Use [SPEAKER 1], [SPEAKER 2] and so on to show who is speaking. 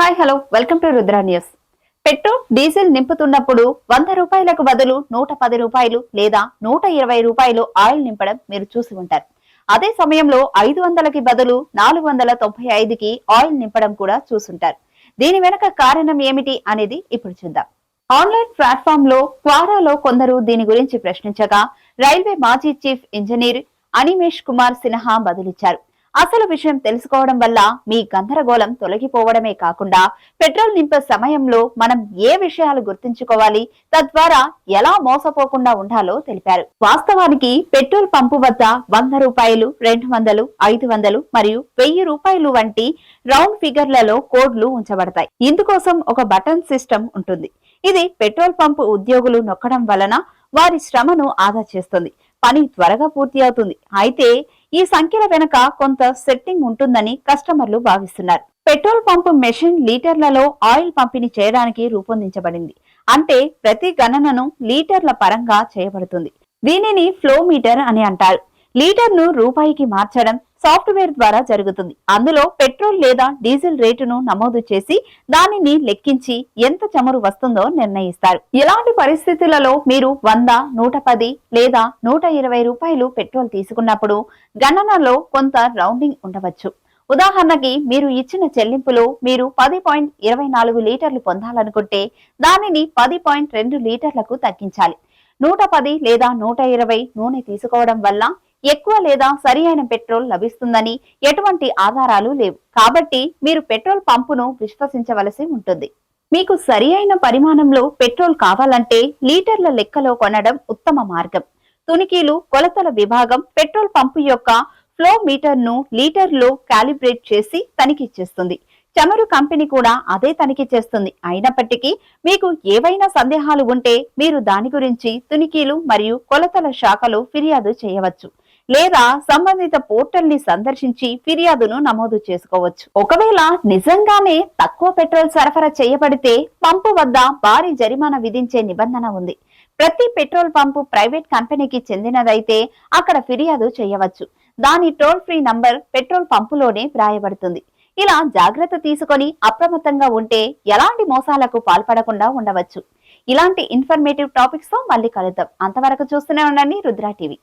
[SPEAKER 1] Hi hello. Welcome to Rudra news. Petrol diesel నింపుతున్నప్పుడు వంద రూపాయలకు బదులు నూట పది రూపాయలు లేదా నూట ఇరవై రూపాయలు ఆయిల్ నింపడం మీరు చూసి ఉంటారు. అదే సమయంలో ఐదు వందలకి బదులు నాలుగు వందల తొంభై ఐదుకి ఆయిల్ నింపడం కూడా చూసుంటారు. దీని వెనక కారణం ఏమిటి అనేది ఇప్పుడు చూద్దాం. ఆన్లైన్ ప్లాట్ఫామ్లో క్వారాలో కొందరు దీని గురించి ప్రశ్నించగా రైల్వే మాజీ చీఫ్ ఇంజనీర్ అనిమేష్ కుమార్ సిన్హా బదులిచ్చారు. అసలు విషయం తెలుసుకోవడం వల్ల మీ గందరగోళం తొలగిపోవడమే కాకుండా పెట్రోల్ నింపే సమయంలో మనం ఏ విషయాలు గుర్తుంచుకోవాలి? తద్వారా ఎలా మోసపోకుండా ఉండాలో తెలిపారు. వాస్తవానికి పెట్రోల్ పంపు వద్ద వంద రూపాయలు రెండు వందలు ఐదు వందలు మరియు వెయ్యి రూపాయలు వంటి రౌండ్ ఫిగర్లలో కోడ్లు ఉంచబడతాయి. ఇందుకోసం ఒక బటన్ సిస్టమ్ ఉంటుంది. ఇది పెట్రోల్ పంపు ఉద్యోగులు నొక్కడం వలన వారి శ్రమను ఆదా చేస్తుంది. పని త్వరగా పూర్తి అవుతుంది. అయితే ఈ సంఖ్యల వెనుక కొంత సెట్టింగ్ ఉంటుందని కస్టమర్లు భావిస్తున్నారు. పెట్రోల్ పంపు మెషిన్ లీటర్లలో ఆయిల్ పంపిణీ చేయడానికి రూపొందించబడింది. అంటే ప్రతి గణనను లీటర్ల పరంగా చేయబడుతుంది. దీనిని ఫ్లో మీటర్ అని అంటారు. లీటర్ను రూపాయికి మార్చడం సాఫ్ట్వేర్ ద్వారా జరుగుతుంది. అందులో పెట్రోల్ లేదా డీజిల్ రేటును నమోదు చేసి దానిని లెక్కించి ఎంత చమురు వస్తుందో నిర్ణయిస్తారు. ఎలాంటి పరిస్థితులలో మీరు వంద నూట పది లేదా నూట ఇరవై రూపాయలు పెట్రోల్ తీసుకున్నప్పుడు గణనలో కొంత రౌండింగ్ ఉండవచ్చు. ఉదాహరణకి మీరు ఇచ్చిన చెల్లింపులో మీరు పది పాయింట్ ఇరవై నాలుగు లీటర్లు పొందాలనుకుంటే దానిని పది పాయింట్ రెండు లీటర్లకు తగ్గించాలి. నూట పది లేదా నూట ఇరవై నూనె తీసుకోవడం వల్ల ఎక్కువ లేదా సరి అయిన పెట్రోల్ లభిస్తుందని ఎటువంటి ఆధారాలు లేవు. కాబట్టి మీరు పెట్రోల్ పంపును విశ్వసించవలసి ఉంటుంది. మీకు సరి అయిన పరిమాణంలో పెట్రోల్ కావాలంటే లీటర్ల లెక్కలో కొనడం ఉత్తమ మార్గం. తునికీలు కొలతల విభాగం పెట్రోల్ పంపు యొక్క ఫ్లో మీటర్ను లీటర్లో క్యాలిబ్రేట్ చేసి తనిఖీ చేస్తుంది. చమురు కంపెనీ కూడా అదే తనిఖీ చేస్తుంది. అయినప్పటికీ మీకు ఏవైనా సందేహాలు ఉంటే మీరు దాని గురించి తునికీలు మరియు కొలతల శాఖలో ఫిర్యాదు చేయవచ్చు. లేదా సంబంధిత పోర్టల్ని సందర్శించి ఫిర్యాదును నమోదు చేసుకోవచ్చు. ఒకవేళ నిజంగానే తక్కువ పెట్రోల్ సరఫరా చేయబడితే పంపు వద్ద భారీ జరిమానా విధించే నిబంధన ఉంది. ప్రతి పెట్రోల్ పంపు ప్రైవేట్ కంపెనీకి చెందినదైతే అక్కడ ఫిర్యాదు చేయవచ్చు. దాని టోల్ ఫ్రీ నంబర్ పెట్రోల్ పంపులోనే వ్రాయబడుతుంది. ఇలా జాగ్రత్త తీసుకొని అప్రమత్తంగా ఉంటే ఎలాంటి మోసాలకు పాల్పడకుండా ఉండవచ్చు. ఇలాంటి ఇన్ఫర్మేటివ్ టాపిక్స్తో మళ్ళీ కలుద్దాం. అంతవరకు చూస్తూనే ఉండండి రుద్రా టీవీ.